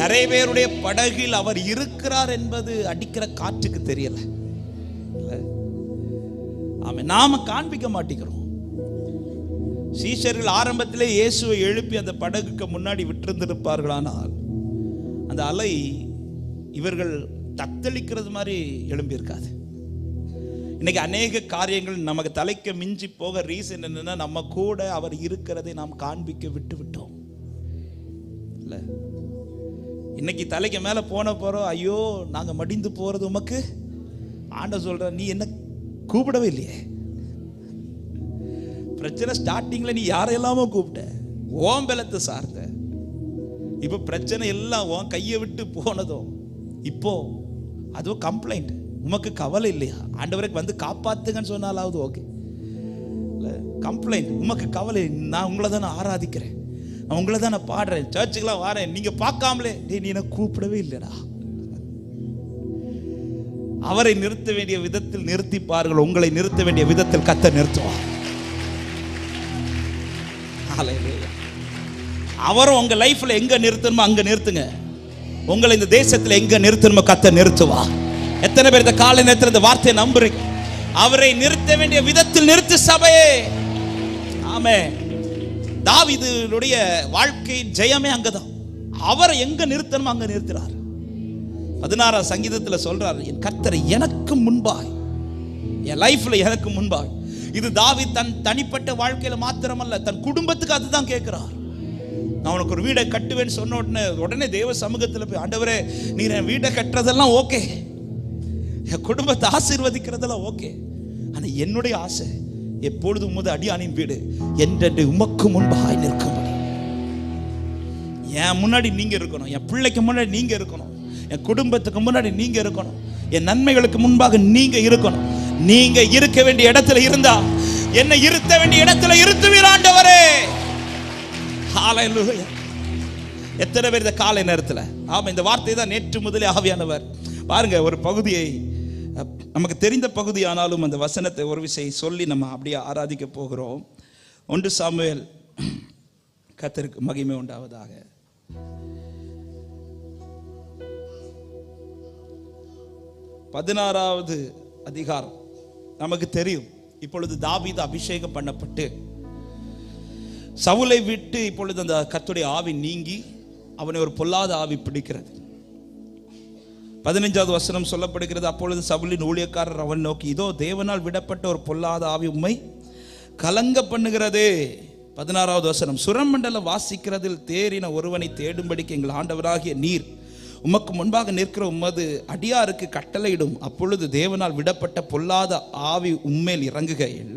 நிறைய பேருடைய படகில் அவர் இருக்கிறார் என்பது அடிக்கிற காற்றுக்கு தெரியல. ஆமா நாம காண்பிக்க மாட்டேங்கிறோம். சீஷர்கள் ஆரம்பத்திலே இயேசுவை எழுப்பி அந்த படகுக்கு முன்னாடி விட்டிருந்திருப்பார்களானால் அந்த அலை இவர்கள் தத்தளிக்கிறது மாதிரி எழும்பி இருக்காது இன்னைக்கு அநேக காரியங்கள் நமக்கு தலைக்கு மிஞ்சி போக ரீசன் என்னன்னா நம்ம கூட அவர் இருக்கிறதை நாம் காண்பிக்க விட்டு விட்டோம். இல்லை. இன்னைக்கு தலைக்கு மேலே போன போகிறோம் ஐயோ நாங்கள் மடிந்து போகிறது உமக்கு? ஆண்ட சொல்கிற நீ என்ன கூப்பிடவே இல்லையே? பிரச்சனை ஸ்டார்டிங்கில் நீ யாரையெல்லாமோ கூப்பிட்ட. ஓம் பலத்தை சார்ந்த. இப்போ பிரச்சனை எல்லாம் உன் கையை விட்டு போனதும் இப்போ அதுவும் கம்ப்ளைண்ட் உமக்கு கவலை இல்லையா? ஆண்டவருக்கு வந்து காப்பாத்துங்கன்னு சொன்னாலாவது ஓகே கம்ப்ளைண்ட் உமக்கு கவலை நான் உங்களை தானே ஆராதிக்கிறேன். நான் உங்களை தான் நான் பாடுறேன். சர்ச்சுக்கெல்லாம் வாரேன். நீங்க பார்க்காமலே. டே நீ என்ன கூப்பிடவே இல்லைடா. அவரை நிறுத்த வேண்டிய விதத்தில் நிறுத்திப்பார்கள். உங்களை நிறுத்த வேண்டிய விதத்தில் கத்த நிறுத்துவார். அவரும் உங்க லைஃப்ல எங்க நிறுத்தணுமோ அங்க நிறுத்துங்க. உங்களை இந்த தேசத்துல எங்க நிறுத்தணுமோ கத்த நிறுத்துவா எத்தனை பேர் இந்த காலை நேரத்தில் இந்த வார்த்தையை நம்புறீங்க? அவரை நிறுத்த வேண்டிய விதத்தில் நிறுத்து சபையே. ஆமே தாவிதனுடைய வாழ்க்கையின் ஜெயமே அங்கதான். அவரை எங்க நிறுத்தணுமோ அங்க நிறுத்துறாரு பதினாறாம் சங்கீதத்துல சொல்றாரு என் கர்த்தரை எனக்கு முன்பாய். என் லைஃப்ல எனக்கு முன்பாய். இது தாவி தன் தனிப்பட்ட வாழ்க்கையில மாத்திரமல்ல தன் குடும்பத்துக்கு அதுதான் கேட்கிறார். நான் உனக்கு ஒரு வீடை கட்டுவேன்னு சொன்ன உடனே உடனே தேவ சமூகத்தில் போய் ஆண்டவரே நீ என் வீடை கட்டுறதெல்லாம் ஓகே. என் குடும்பத்தை ஆசீர்வதிக்கிறதெல்லாம் ஓகே. ஆனால் என்னுடைய ஆசை எப்பொழுது உமது அடியானின் வீடு என்றென்று உமக்கு முன்பாய் நிற்கும்படி. என் முன்னாடி நீங்க இருக்கணும். என் பிள்ளைக்கு முன்னாடி நீங்க இருக்கணும். என் குடும்பத்துக்கு முன்னாடி நீங்க இருக்கணும். என் நன்மைகளுக்கு முன்பாக நீங்க இருக்கணும். நீங்க இருக்க வேண்டிய இடத்துல இருந்தா என்னை இருத்த வேண்டிய இடத்துல இருத்துவீர் ஆண்டவரே. எத்தனை பேர் இந்த காலை நேரத்தில்? ஆமா இந்த வார்த்தை தான் நேற்று முதலே ஆவியானவர். பாருங்க ஒரு பகுதியை நமக்கு தெரிந்த பகுதி ஆனாலும் அந்த வசனத்தை ஒரு விசை சொல்லி நம்ம அப்படியே ஆராதிக்க போகிறோம். ஒன்று சாமுவேல் கத்தருக்கு மகிமை உண்டாவதாக. பதினாறாவது அதிகாரம். நமக்கு தெரியும் இப்பொழுது தாவீது அபிஷேகம் பண்ணப்பட்டு சவுலை விட்டு இப்பொழுது அந்த கத்துடைய ஆவி நீங்கி அவனை ஒரு பொல்லாத ஆவி பிடிக்கிறது. பதினைஞ்சாவது வசனம் சொல்லப்படுகிறது அப்பொழுது சவுலின் ஊழியக்காரர் அவன் நோக்கி இதோ தேவனால் விடப்பட்ட ஒரு பொல்லாத ஆவி உண்மை கலங்க பண்ணுகிறதே. பதினாறாவது வசனம் சுரமண்டல வாசிக்கிறதில் தேறின ஒருவனை தேடும்படிக்கு எங்கள் ஆண்டவராகிய நீர் உமக்கு முன்பாக நிற்கிற உமது அடியாருக்கு கட்டளையிடும். அப்பொழுது தேவனால் விடப்பட்ட பொல்லாத ஆவி உண்மையில் இறங்குகையில்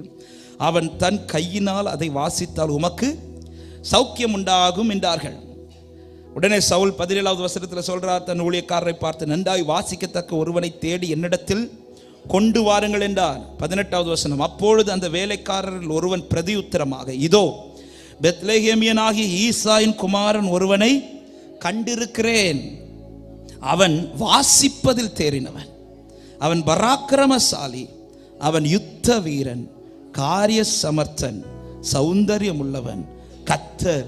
அவன் தன் கையினால் அதை வாசித்தால் உமக்கு சௌக்கியம் உண்டாகும் என்றார்கள். உடனே சவுல் பதினேழாவது வசனத்தில் சொல்றார் தன் ஊழியக்காரரை பார்த்து நன்றாய் வாசிக்கத்தக்க ஒருவனை தேடி என்னிடத்தில் கொண்டு வாருங்கள் என்றார். பதினெட்டாவது வசனம் அப்பொழுது அந்த வேலைக்காரரில் ஒருவன் பிரதியுத்தரமாக இதோ பெத்லேஹேமியனாகிய ஈசாயின் குமாரன் ஒருவனை கண்டிருக்கிறேன். அவன் வாசிப்பதில் தேறினவன். அவன் பராக்கிரமசாலி. அவன் யுத்த வீரன் காரிய சமர்த்தன் சௌந்தரியம் உள்ளவன் கத்தர்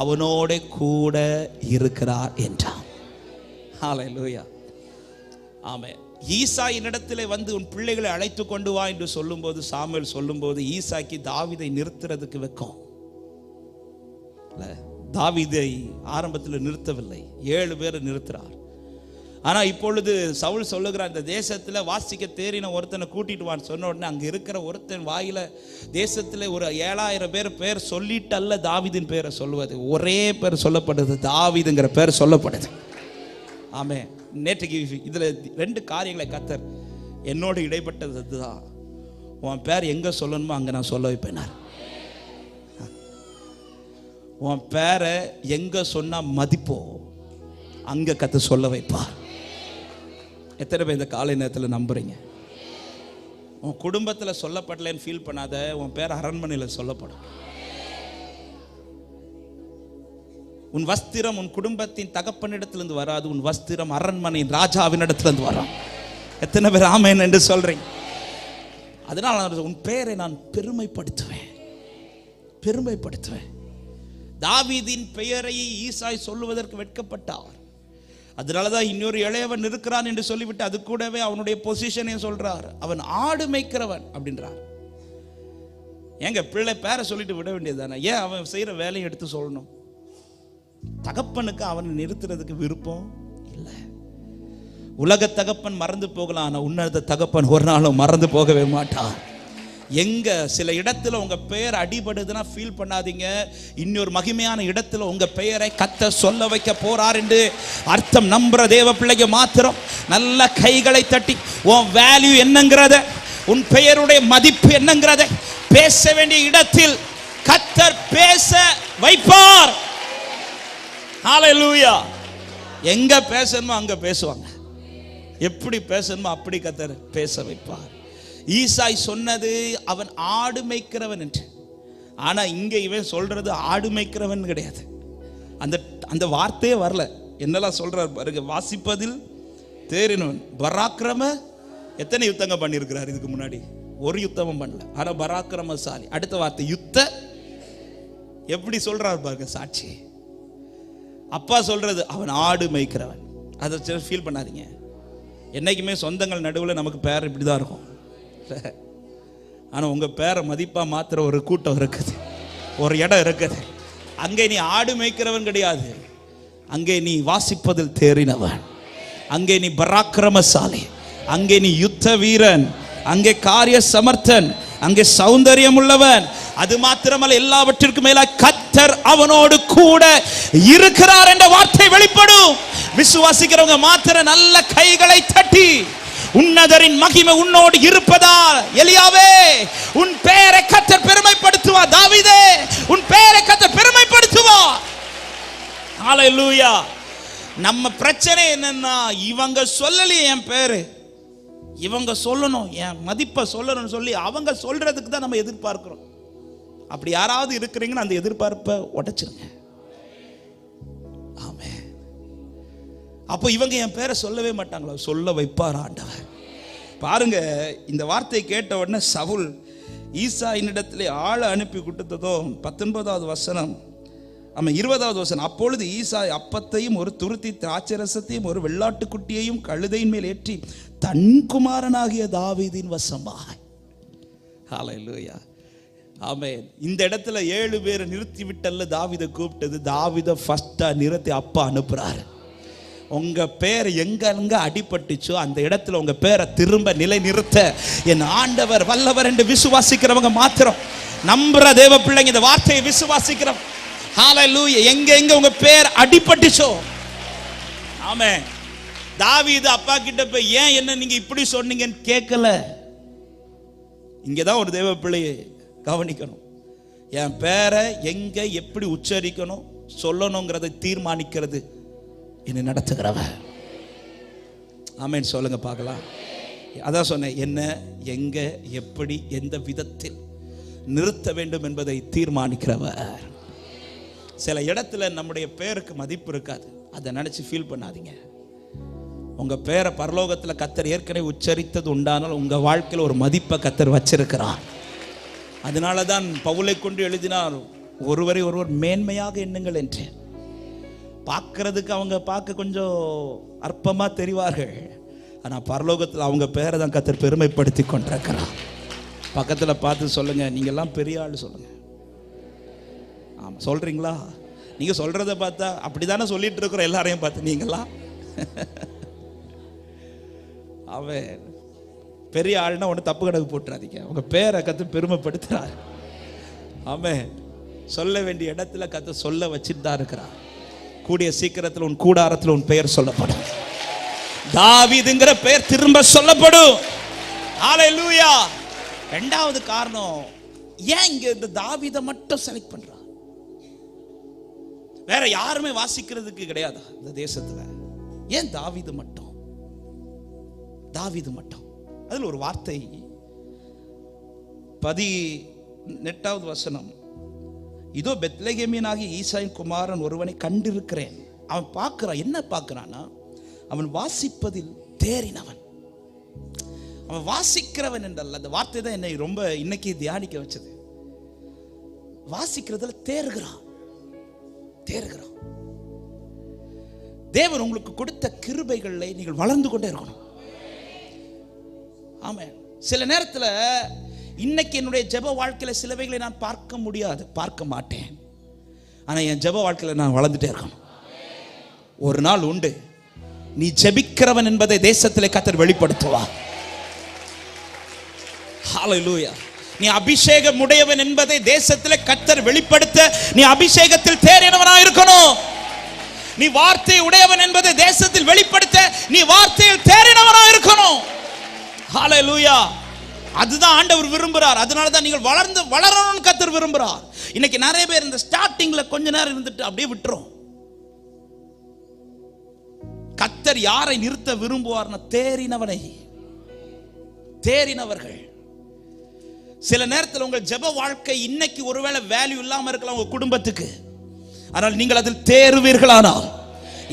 அவனோட கூட இருக்கிறார் என்றான். ஹalleluya ஆமென் ஈசா என்னிடத்திலே வந்து உன் பிள்ளைகளை அழைத்து கொண்டு வா என்று சொல்லும்போது சாமுவேல் சொல்லும்போது ஈசாக்கு தாவீதை நிறுத்துறதுக்கு வெக்கம். தாவீதை ஆரம்பத்தில் நிறுத்தவில்லை. ஏழு பேரை நிறுத்துறார். ஆனால் இப்பொழுது சவுல் சொல்லுகிற அந்த தேசத்தில் வாசிக்க தேறின ஒருத்தனை கூட்டிட்டு வான்னு சொன்ன உடனே அங்கே இருக்கிற ஒருத்தன் வாயில தேசத்தில் ஒரு ஏழாயிரம் பேர் பேர் சொல்லிட்டல்ல தாவிதின் பேரை சொல்லுவது. ஒரே பேர் சொல்லப்படுது தாவிதுங்கிற பேர் சொல்லப்படுது. ஆமே. நேற்றுக்கு இதில் ரெண்டு காரியங்களை கத்தர் என்னோடு இடைப்பட்டது அதுதான் உன் பேர் எங்கே சொல்லணுமோ அங்கே நான் சொல்ல வைப்பேனார் உன் பேரை எங்கே சொன்னால் மதிப்போ அங்கே கற்று சொல்ல வைப்பார். எத்தனை பேர் இந்த காலை நேரத்தில் நம்புறீங்க? உன் குடும்பத்தில் சொல்லப்படலைன்னு ஃபீல் பண்ணாத உன் பேர் அரண்மனையில் சொல்லப்படும். உன் வஸ்திரம் உன் குடும்பத்தின் தகப்பனிடத்திலிருந்து வராது உன் வஸ்திரம் அரண்மனையின் ராஜாவினிடத்திலிருந்து வரும். எத்தனை பேர் ஆமேன் என்று சொல்கிறீங்க அதனால் நான் உன் பெயரை நான் பெருமைப்படுத்துவேன். பெருமைப்படுத்துவேன். தாவீதின் பெயரை ஈசாய் சொல்லுவதற்கு வெட்கப்பட்டார். அதனால தான் இன்னொரு இளையவன் இருக்கிறான் என்று சொல்லிவிட்டு அது கூடவே அவனுடைய பொசிஷனே சொல்றார். அவன் ஆடு மேய்க்கிறவன் அப்படின்றார். ஏங்க பிள்ளை பேரை சொல்லிட்டு விட வேண்டியது தானே ஏன் அவன் செய்யற வேலையை எடுத்து சொல்லணும்? தகப்பனுக்கு அவனை நிறுத்துறதுக்கு விருப்பம் இல்லை. உலக தகப்பன் மறந்து போகலாம் ஆனா உன்னத தகப்பன் ஒரு நாளும் மறந்து போகவே மாட்டான் எங்க சில இடத்துல உங்க பெயர் அடிபடுதுன்னா ஃபீல் பண்ணாதீங்க. இன்னொரு மகிமையான இடத்துல உங்க பெயரை கத்த சொல்ல வைக்க போறார் என்று அர்த்தம் நம்புற தேவ பிள்ளைக்கு மாத்திரம் நல்ல கைகளை தட்டி உன் வேல்யூ என்னங்கிறத உன் பெயருடைய மதிப்பு என்னங்கிறத பேச வேண்டிய இடத்தில் கத்தர் பேச வைப்பார். ஹalleluya எங்க பேசணுமோ அங்க பேசுவாங்க. எப்படி பேசணுமோ அப்படி கத்தர் பேச வைப்பார். ஈசாய் சொன்னது அவன் ஆடு மேய்க்கிறவன் என்று. ஆனால் இங்கே இவன் சொல்கிறது ஆடு மேய்க்கிறவன் கிடையாது. அந்த அந்த வார்த்தையே வரல. என்னெல்லாம் சொல்கிறார் பாருங்க. வாசிப்பதில் தேறினவன். பராக்கிரம எத்தனை யுத்தங்க பண்ணியிருக்கிறார் இதுக்கு முன்னாடி? ஒரு யுத்தமும் பண்ணல. ஆனால் பராக்கிரமசாலி. அடுத்த வார்த்தை யுத்த. எப்படி சொல்கிறார் பாருங்க சாட்சி. அப்பா சொல்றது அவன் ஆடு மேய்க்கிறவன். அதை ஃபீல் பண்ணாதீங்க. என்னைக்குமே சொந்தங்கள் நடுவில் நமக்கு பேர் இப்படி தான் இருக்கும். ஆனால் உங்கள் பேரை மதிப்பாக மாத்துற ஒரு கூட்டம் இருக்குது. ஒரு இடம் இருக்குது. அங்கே நீ ஆடு மேய்க்கிறவன் கிடையாது. அங்கே நீ வாசிப்பதில் தேறினவன். அங்கே நீ பராக்கிரமசாலி. அங்கே நீ யுத்த வீரன். அங்கே காரிய சமர்த்தன். அங்கே சௌந்தரியம் உள்ளவன். அது மாத்திரமல்ல எல்லாவற்றிற்கும் மேல கத்தர் அவனோடு கூட இருக்கிறார் என்ற வார்த்தை வெளிப்படும். விசுவாசிக்கிறவங்க மாத்திர நல்ல கைகளை தட்டி. உன்னதரின் மகிமை உன்னோடு இருப்பதால் எலியாவே உன் பெயரை கத்தர் பெருமைப்படுத்துவா தாவிதே உன் பெயரை கத்தர் பெருமைப்படுத்துவா. ஹalleluya நம்ம பிரச்சனை என்னன்னா இவங்க சொல்லலையே என் பேரு. இவங்க சொல்லணும் என் மதிப்பை சொல்லணும்னு சொல்லி அவங்க சொல்றதுக்கு தான் நம்ம எதிர்பார்க்கிறோம். அப்படி யாராவது இருக்கிறீங்கன்னு அந்த எதிர்பார்ப்பை உடைச்சிருங்க. ஆமே அப்போ இவங்க என் பேரை சொல்லவே மாட்டாங்களா? சொல்ல வைப்பார் ஆண்டவர். பாருங்க இந்த வார்த்தையை கேட்ட உடனே சவுல் ஈசா என்னிடத்திலே ஆளை அனுப்பி கொடுத்ததும் பத்தொன்பதாவது வசனம் ஆமாம் இருபதாவது வசனம். அப்பொழுது ஈசா அப்பத்தையும் ஒரு துருத்தி திராட்சரசத்தையும் ஒரு வெள்ளாட்டுக்குட்டியையும் கழுதையின் மேல் ஏற்றி தன் குமாரனாகிய தாவீதின் வசமாக. ஹalleluya. ஆமென். இந்த இடத்துல ஏழு பேரை நிறுத்தி விட்டல்ல தாவிதை கூப்பிட்டது. தாவிதை ஃபஸ்ட்டாக நிறுத்தி அப்பா அனுப்புகிறாரு உங்கள் பேர் எங்கெங்கே அடிபட்டுச்சோ அந்த இடத்துல உங்கள் பேரை திரும்ப நிலை நிறுத்த என் ஆண்டவர் வல்லவர் என்று விசுவாசிக்கிறவங்க மாத்திரம். நம்புற தேவ பிள்ளைங்க இந்த வார்த்தையை விசுவாசிக்கிறோம் ஹalleluya எங்க எங்க உங்க பேர் அடிபட்டுச்சோ? ஆமே தாவீது அப்பா கிட்ட போய் ஏன் என்ன நீங்க இப்படி சொன்னீங்கன்னு கேட்கல? இங்கதான் ஒரு தேவ பிள்ளையை கவனிக்கணும். என் பேரை எங்க எப்படி உச்சரிக்கணும் சொல்லணுங்கிறத தீர்மானிக்கிறது. என்னை நடத்துகிறவ ஆமென் சொல்லுங்க பார்க்கலாம். அதான் சொன்னேன் என்ன எங்க எப்படி எந்த விதத்தில் நிறுத்த வேண்டும் என்பதை தீர்மானிக்கிறவர். சில இடத்துல நம்முடைய பேருக்கு மதிப்பு இருக்காது. அதை நினைச்சு ஃபீல் பண்ணாதீங்க. உங்க பேரை பரலோகத்தில் கத்தர் ஏற்கனவே உச்சரித்தது உண்டானால் உங்க வாழ்க்கையில் ஒரு மதிப்பை கத்தர் வச்சிருக்கிறார். அதனால தான் பவுலை கொண்டு எழுதினார் ஒருவரை ஒருவர் மேன்மையாக எண்ணுங்கள் என்று பார்க்கறதுக்கு அவங்க பார்க்க கொஞ்சம் அற்பமாக தெரிவார்கள். ஆனால் பரலோகத்தில் அவங்க பேரை தான் கத்தர் பெருமைப்படுத்தி கொண்டிருக்கிறான் பக்கத்தில் பார்த்து சொல்லுங்கள் நீங்கள்லாம் பெரிய ஆள் சொல்லுங்கள் ஆமாம் சொல்கிறீங்களா நீங்கள் சொல்கிறத பார்த்தா அப்படி தானே சொல்லிட்டு இருக்கிறோம் எல்லாரையும் பார்த்து நீங்களா? அவன் பெரிய ஆள்னா ஒன்று தப்பு கணக்கு போட்டுறாதீங்க. அவங்க பேரை கற்று பெருமைப்படுத்துகிறார் ஆமே சொல்ல வேண்டிய இடத்துல கற்று சொல்ல வச்சுட்டு தான் இருக்கிறான் கூடிய சீக்கிரத்தில் உன் கூடாரத்தில் உன் பெயர் சொல்லப்படும். தாவிதுங்கிற பெயர் திரும்ப சொல்லப்படும். ஹalleluya. ரெண்டாவது காரணம் ஏன் இங்க இந்த தாவீதை மட்டும் செலக்ட் பண்றா? வேற யாருமே வாசிக்கிறதுக்கு கிடையாது இந்த தேசத்துல? ஏன் தாவிது மட்டும்? தாவிது மட்டும். அதில் ஒரு வார்த்தை பதி நெட்டாவது வசனம் இதோ பெத்லகேமியனாகி ஈசாயின் குமாரன் ஒருவனை கண்டிருக்கிறேன். அவன் பார்க்கிறான். என்ன பார்க்குறான்னா அவன் வாசிப்பதில் தேறினவன். அவன் வாசிக்கிறவன் என்றல்ல. அந்த வார்த்தை தான் என்னை ரொம்ப இன்னைக்கு தியானிக்க வச்சது. வாசிக்கிறதுல தேறுகிறான். தேறுகிறான். தேவன் உங்களுக்கு கொடுத்த கிருபைகளை நீங்கள் வளர்ந்து கொண்டே இருக்கணும். ஆமாம் சில நேரத்தில் இன்னைக்கு என்னுடைய ஜெப வாழ்க்கையில் சிலவைகளை நான் பார்க்க முடியாது பார்க்க மாட்டேன். ஆனால் என் ஜெப வாழ்க்கையில் நான் வளர்ந்துட்டே இருக்கணும். ஒரு நாள் உண்டு. நீ ஜெபிக்கிறவன் என்பதை தேசத்திலே கத்தர் வெளிப்படுத்துவா. ஹalleluya நீ அபிஷேகம் உடையவன் என்பதை தேசத்திலே கத்தர் வெளிப்படுத்த நீ அபிஷேகத்தில் தேறினவனா இருக்கணும். நீ வார்த்தை உடையவன் என்பதை தேசத்தில் வெளிப்படுத்த நீ வார்த்தையில் தேறினவனா இருக்கணும். ஹalleluya அதுதான் ஆண்டவர் விரும்புகிறார் அதனால தான் நீங்கள் வளர்ந்து வளரணும்னு கத்தர் விரும்புகிறார் இன்னைக்கு நிறைய பேர் இந்த ஸ்டார்டிங்ல கொஞ்ச நேரம் இருந்துட்டு அப்படியே விட்டுரும். கத்தர் யாரை நிறுத்த விரும்புவார்னா தேறினவனை. தேறினவர்கள். சில நேரத்தில் உங்கள் ஜெப வாழ்க்கை இன்னைக்கு ஒருவேளை வேல்யூ இல்லாமல் இருக்கலாம் உங்கள் குடும்பத்துக்கு. ஆனால் நீங்கள் அதில் தேறுவீர்களானால்.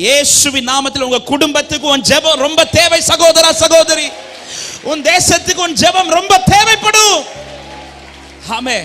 இயேசுவின் நாமத்தில் உங்க குடும்பத்துக்கு உன் ஜெபம் ரொம்ப தேவை சகோதரா சகோதரி. உன் தேசத்துக்கு உன் ஜெபம் ரொம்ப தேவைப்படும். ஆமே